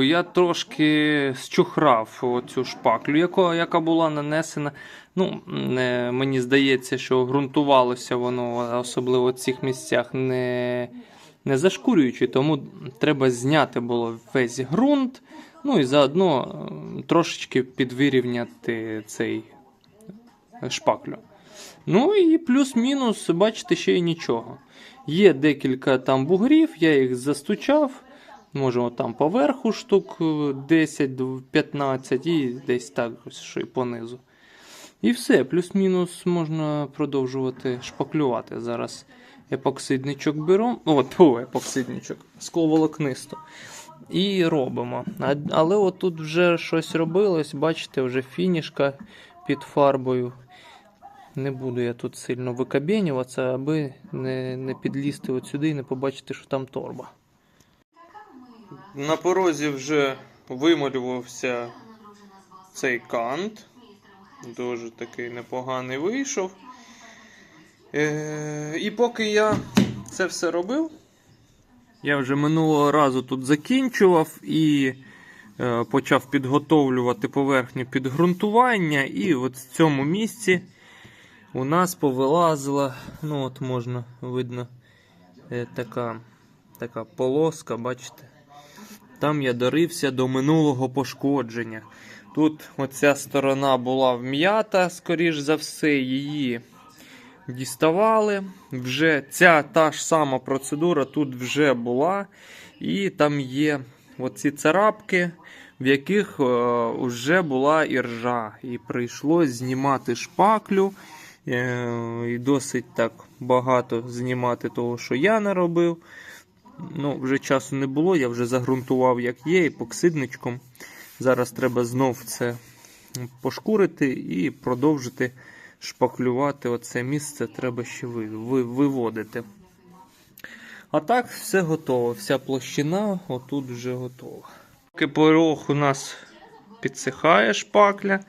Я трошки зчухрав оцю шпаклю, яка, яка була нанесена. Ну, мені здається, що ґрунтувалося воно, особливо в цих місцях, не, не зашкурюючи, тому треба зняти було весь ґрунт, ну і заодно трошечки підвирівняти цей шпаклю. Ну і плюс-мінус, бачите, ще й нічого. Є декілька там бугрів, я їх застучав. Може, от там поверху штук е, 10-15 і десь так що і понизу. І все, плюс-мінус можна продовжувати шпаклювати. Зараз епоксидничок беремо. О, тьфу, епоксидничок, скловолокнисто. І робимо. Але отут вже щось робилось, бачите, вже фінішка під фарбою. Не буду я тут сильно викабенюватися, аби не, не підлізти от сюди і не побачити, що там торба. На порозі вже вималювався цей кант. Дуже такий непоганий вийшов. Е, і поки я це все робив, я вже минулого разу тут закінчував і е, почав підготовлювати поверхню під ґрунтування. І от в цьому місці у нас повилазила, ну от можна видно, е, така, така полоска, бачите. Там я дорився до минулого пошкодження. Тут оця сторона була вм'ята, скоріш за все, її діставали. Вже ця та ж сама процедура тут вже була. І там є оці царапки, в яких е, вже була іржа. І прийшлось знімати шпаклю. Е, і досить так багато знімати того, що я наробив. Ну, вже часу не було, я вже загрунтував, як є, епоксидничком. Зараз треба знов це пошкурити і продовжити шпаклювати оце місце, треба ще ви, ви, виводити. А так, все готово. Вся площина отут вже готова. Поки порог у нас підсихає шпакля,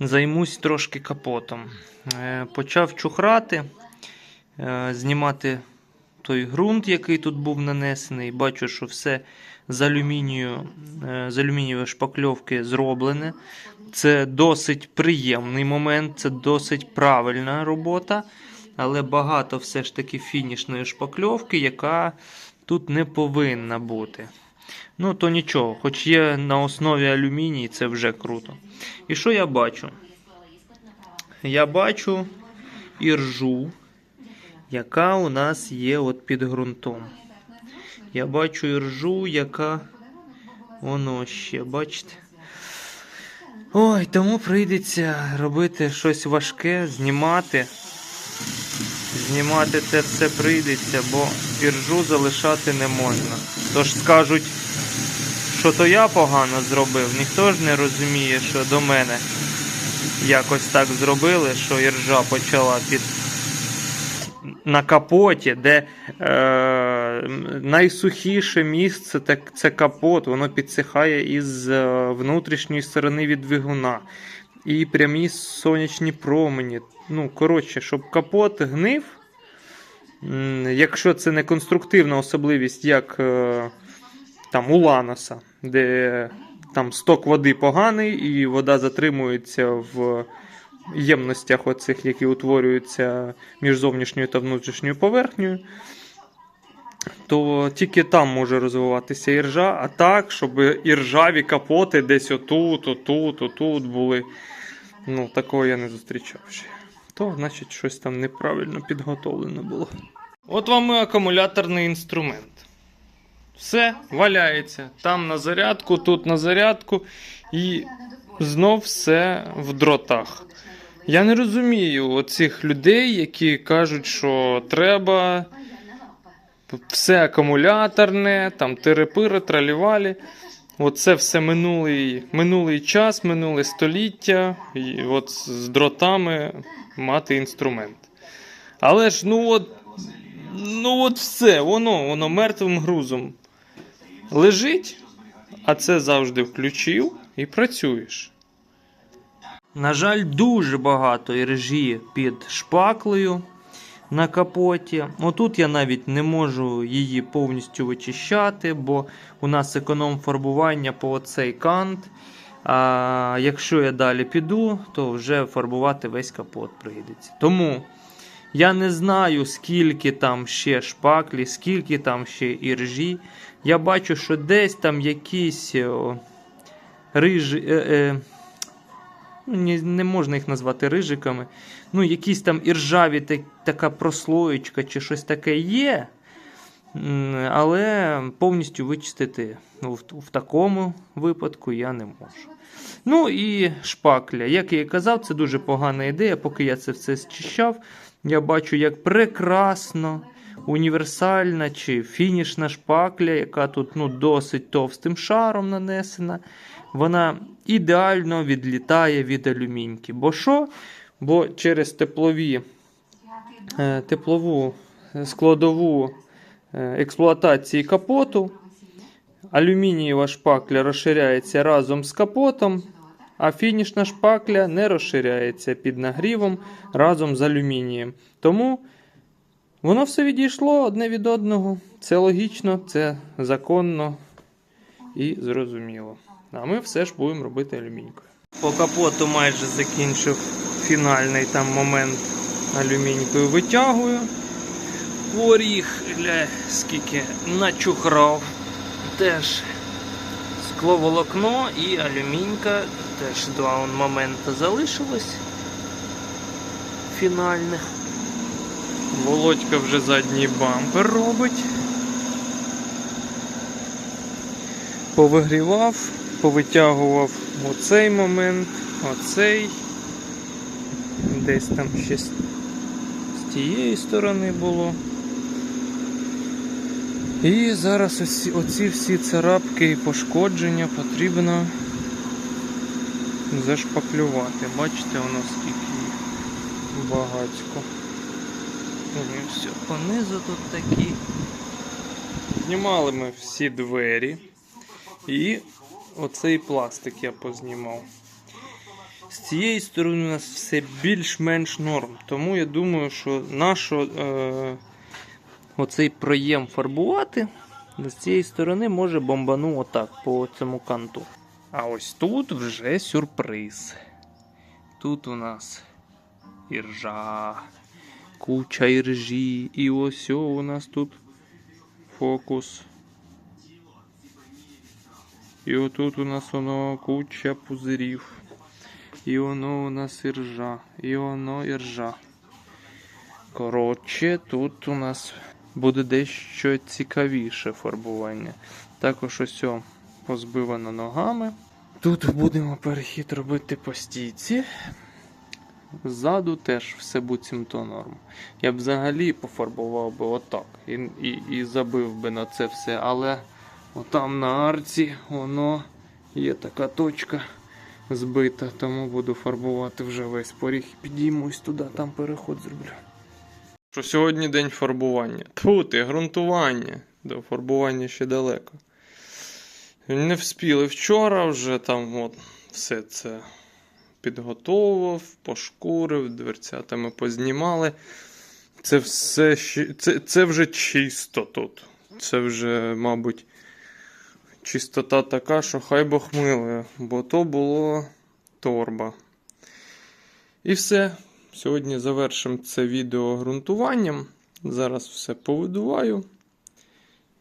займусь трошки капотом. Е, Почав чухрати, е, знімати той ґрунт, який тут був нанесений. Бачу, що все з алюмінію, е, з алюмінієвої шпакльовки зроблене. Це досить приємний момент, це досить правильна робота, але багато все ж таки фінішної шпакльовки, яка тут не повинна бути. Ну, то нічого, хоч є на основі алюміній, це вже круто. І що я бачу? Я бачу іржу, яка у нас є от під ґрунтом. Я бачу іржу, яка воно ще, бачите? Ой, тому прийдеться робити щось важке, знімати. Знімати це все прийдеться, бо іржу залишати не можна. Тож скажуть, що то я погано зробив, ніхто ж не розуміє, що до мене якось так зробили, що іржа почала під на капоті, де е, найсухіше місце так, це капот, воно підсихає із е, внутрішньої сторони від двигуна. І прямі сонячні промені. Ну, коротше, щоб капот гнив, якщо це не конструктивна особливість, як е, там у Ланоса, де там сток води поганий, і вода затримується в ємностях, оцих, які утворюються між зовнішньою та внутрішньою поверхнею, то тільки там може розвиватися іржа, а так, щоб іржаві капоти десь отут, отут, отут були. Ну, такого я не зустрічав ще. То, значить, щось там неправильно підготовлено було. От вам і акумуляторний інструмент. Все валяється. Там на зарядку, тут на зарядку, і знов все в дротах. Я не розумію оцих людей, які кажуть, що треба все акумуляторне, там терепири, тралівалі. Оце все минулий, минулий час, минуле століття, і от з дротами мати інструмент. Але ж, ну от, ну от все, воно, воно мертвим грузом лежить, а це завжди включив і працюєш. На жаль, дуже багато іржі під шпаклею. на капоті. Отут я навіть не можу її повністю вичищати, бо у нас економ фарбування по оцей кант. А якщо я далі піду, то вже фарбувати весь капот прийдеться. Тому я не знаю, скільки там ще шпаклі, скільки там ще іржі. Я бачу, що десь там якісь рижі. Е, е, ну, не, можна їх назвати рижиками. Ну, якісь там іржаві так, така прослоєчка чи щось таке є. Але повністю вичистити в, в такому випадку я не можу. Ну і шпакля. Як я і казав, це дуже погана ідея. Поки я це все зчищав, я бачу, як прекрасно універсальна чи фінішна шпакля, яка тут ну, досить товстим шаром нанесена. Вона ідеально відлітає від алюміньки. Бо що? Бо через теплові, е, теплову складову е, експлуатації капоту алюмінієва шпакля розширяється разом з капотом, а фінішна шпакля не розширяється під нагрівом разом з алюмінієм. Тому воно все відійшло одне від одного. Це логічно, це законно і зрозуміло. А ми все ж будемо робити алюмінькою. По капоту майже закінчив фінальний там момент алюмінькою витягую. Поріг, гля, скільки начухрав. Теж скловолокно і алюмінька. Теж два он момента залишилось фінальних. Володька вже задній бампер робить. Повигрівав, повитягував оцей момент, оцей. Десь там ще з тієї сторони було. І зараз оці, оці всі царапки і пошкодження потрібно зашпаклювати. Бачите, воно скільки їх багацько. І все, понизу тут такі. Знімали ми всі двері. І оцей пластик я познімав. З цієї сторони у нас все більш-менш норм. Тому я думаю, що нащо е, оцей проєм фарбувати з цієї сторони може бомбану отак по цьому канту. А ось тут вже сюрприз. Тут у нас іржа, куча іржі, і ось у нас тут фокус. І отут у нас воно куча пузирів. І воно у нас іржа. І воно іржа. Коротше, тут у нас буде дещо цікавіше фарбування. Також ось позбивано ногами. Тут будемо перехід робити по стійці. Ззаду теж все буцімто норм. Я б взагалі пофарбував би отак і, і, і забив би на це все, але отам на арці воно є така точка збита, тому буду фарбувати вже весь поріг. Підіймусь туди, там переход зроблю. Що сьогодні день фарбування. Тут і ґрунтування. До фарбування ще далеко. Не вспіли вчора, вже там от все це підготовив, пошкурив, дверцятами познімали. Це все це, це вже чисто тут. Це вже, мабуть, чистота така, що хай Бог милує, бо то було торба. І все. Сьогодні завершимо це відео ґрунтуванням. Зараз все повидуваю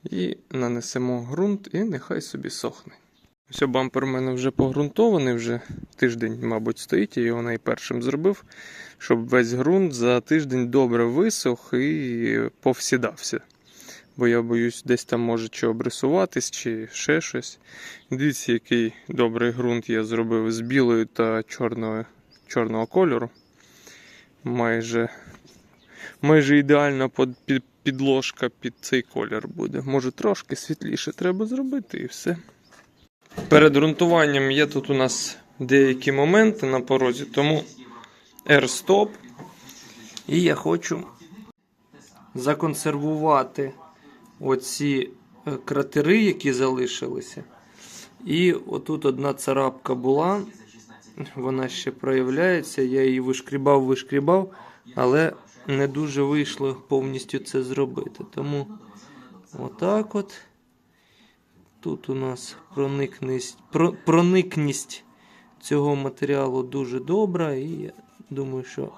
і нанесемо ґрунт, і нехай собі сохне. Ось бампер у мене вже погрунтований, вже тиждень, мабуть, стоїть, я його найпершим зробив, щоб весь ґрунт за тиждень добре висох і повсідався. Бо я боюсь, десь там може чи обрисуватись, чи ще щось. Дивіться, який добрий ґрунт я зробив з білою та чорного, чорного кольору. Майже, майже ідеальна підложка під цей колір буде. Може трошки світліше треба зробити і все. Перед ґрунтуванням є тут у нас деякі моменти на порозі, тому R-стоп. І я хочу законсервувати оці е, кратери, які залишилися. І отут одна царапка була, вона ще проявляється. Я її вишкрібав, вишкрібав, але не дуже вийшло повністю це зробити. Тому отак от. Тут у нас проникність, про, проникність цього матеріалу дуже добра, і я думаю, що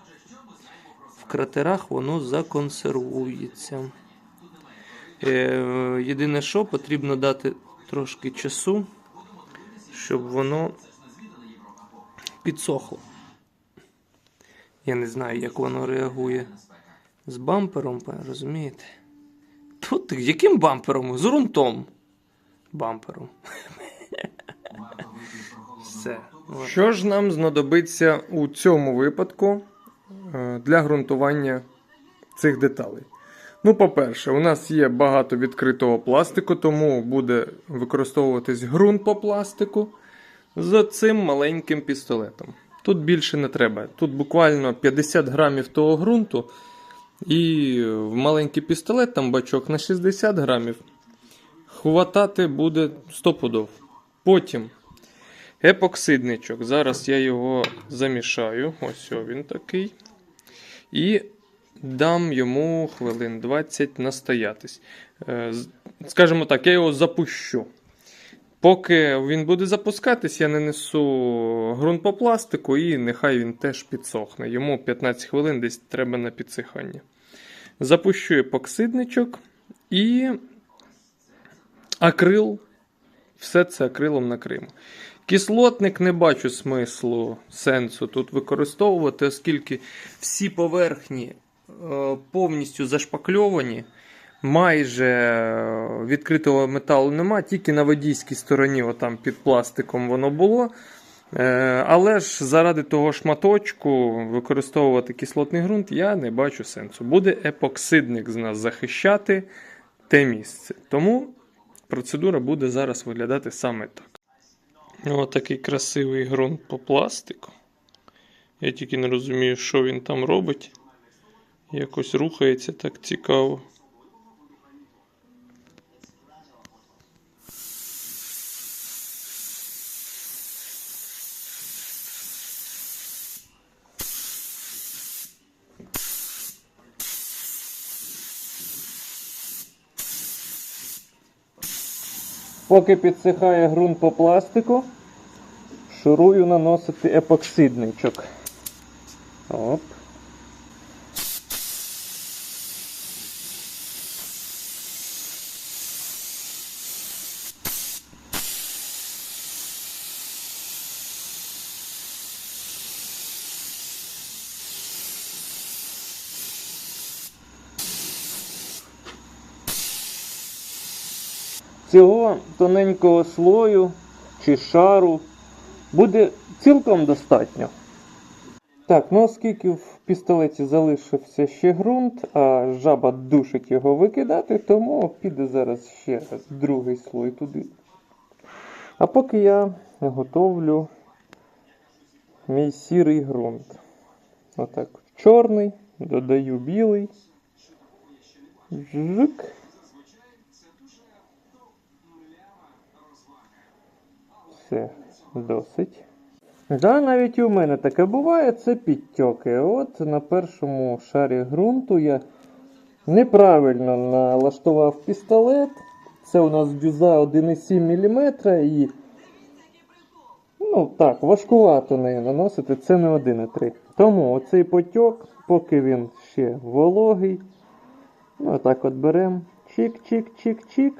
в кратерах воно законсервується. Е, єдине, що потрібно дати трошки часу, щоб воно підсохло. Я не знаю, як воно реагує з бампером, розумієте? Тут яким бампером? З ґрунтом. Бампером. Все. Що ж нам знадобиться у цьому випадку е, для ґрунтування цих деталей? Ну, по-перше, у нас є багато відкритого пластику, тому буде використовуватись ґрунт по пластику з цим маленьким пістолетом. Тут більше не треба. Тут буквально 50 грамів того ґрунту, і в маленький пістолет, там бачок на 60 грамів, хватати буде 100 пудов. Потім епоксидничок. Зараз я його замішаю. Ось він такий. І дам йому хвилин 20 настоятись. Е, Скажімо так, я його запущу. Поки він буде запускатись, я нанесу ґрунт по пластику і нехай він теж підсохне. Йому 15 хвилин десь треба на підсихання. Запущу епоксидничок і акрил. Все це акрилом накримо. Кислотник не бачу смислу, сенсу тут використовувати, оскільки всі поверхні повністю зашпакльовані. Майже е, відкритого металу нема, тільки на водійській стороні, отам під пластиком воно було. Е, Але ж заради того шматочку використовувати кислотний ґрунт я не бачу сенсу. Буде епоксидник з нас захищати те місце. Тому процедура буде зараз виглядати саме так. Ось такий красивий ґрунт по пластику. Я тільки не розумію, що він там робить. Якось рухається так цікаво. Поки підсихає ґрунт по пластику, шурую наносити епоксидничок. Оп. Цього тоненького слою чи шару буде цілком достатньо. Так, ну оскільки в пістолеті залишився ще ґрунт, а жаба душить його викидати, тому піде зараз ще другий слой туди. А поки я готовлю мій сірий ґрунт. Отак, чорний, додаю білий. Жик. Все, досить. Да, навіть у мене таке буває, це підтьоки. От на першому шарі ґрунту я неправильно налаштував пістолет. Це у нас дюза 1,7 мм і. Ну так, важкувато нею наносити, це не 1,3. Тому оцей потьок, поки він ще вологий. Ну, отак от беремо. Чик-чик-чик-чик.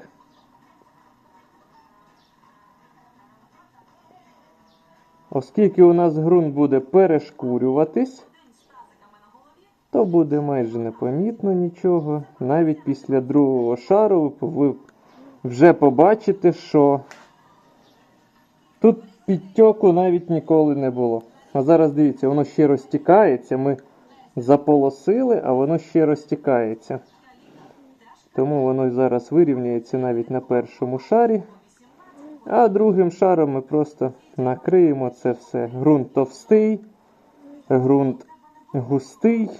Оскільки у нас ґрунт буде перешкурюватись, то буде майже непомітно нічого. Навіть після другого шару ви вже побачите, що тут підтьоку навіть ніколи не було. А зараз дивіться, воно ще розтікається. Ми заполосили, а воно ще розтікається. Тому воно зараз вирівняється навіть на першому шарі. А другим шаром ми просто накриємо це все. Грунт товстий, ґрунт густий,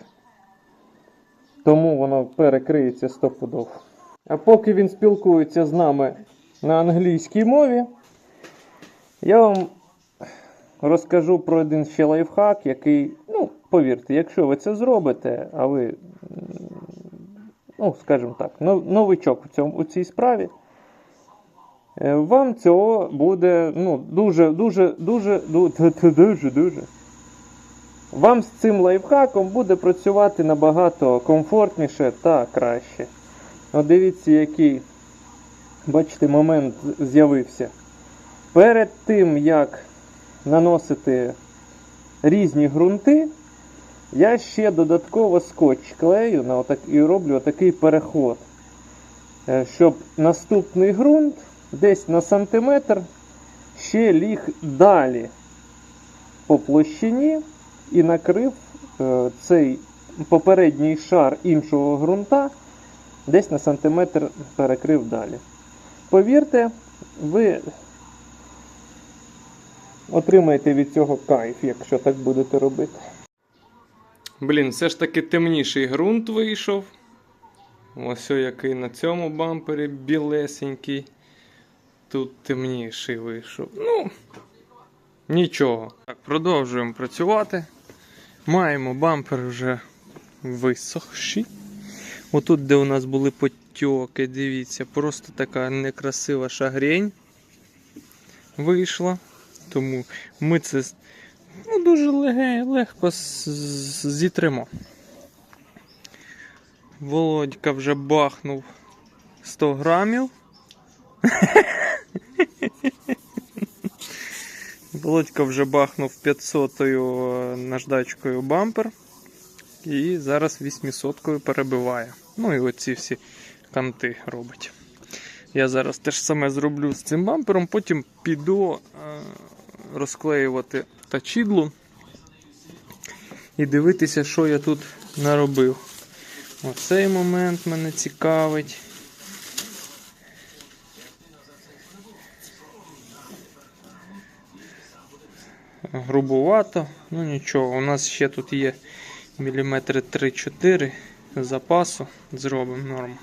тому воно перекриється стопудов. А поки він спілкується з нами на англійській мові, я вам розкажу про один ще лайфхак, який, ну, повірте, якщо ви це зробите, а ви, ну, скажімо так, новичок у, цьому, у цій справі, вам цього буде ну, дуже, дуже, дуже, дуже, дуже, дуже. Вам з цим лайфхаком буде працювати набагато комфортніше та краще. От дивіться, який, бачите, момент з'явився. Перед тим, як наносити різні ґрунти, я ще додатково скотч клею на отак, і роблю отакий переход, Е, щоб наступний ґрунт десь на сантиметр ще ліг далі по площині і накрив е, цей попередній шар іншого ґрунта десь на сантиметр перекрив далі. Повірте, ви отримаєте від цього кайф, якщо так будете робити. Блін, все ж таки темніший ґрунт вийшов. Ось який на цьому бампері білесенький. Тут темніший вийшов. Ну, нічого. Так, продовжуємо працювати. Маємо бампер вже висохший. Отут, де у нас були потьоки, дивіться, просто така некрасива шагрень вийшла. Тому ми це ну, дуже легко зітримо. Володька вже бахнув 100 грамів. Володька вже бахнув 500-ю наждачкою бампер. І зараз 800-кою перебиває. Ну і оці всі канти робить. Я зараз теж саме зроблю з цим бампером, потім піду е, розклеювати тачідлу і дивитися, що я тут наробив. Оцей момент мене цікавить. Грубувато, ну нічого, у нас ще тут є міліметри 3-4 запасу, зробимо норму.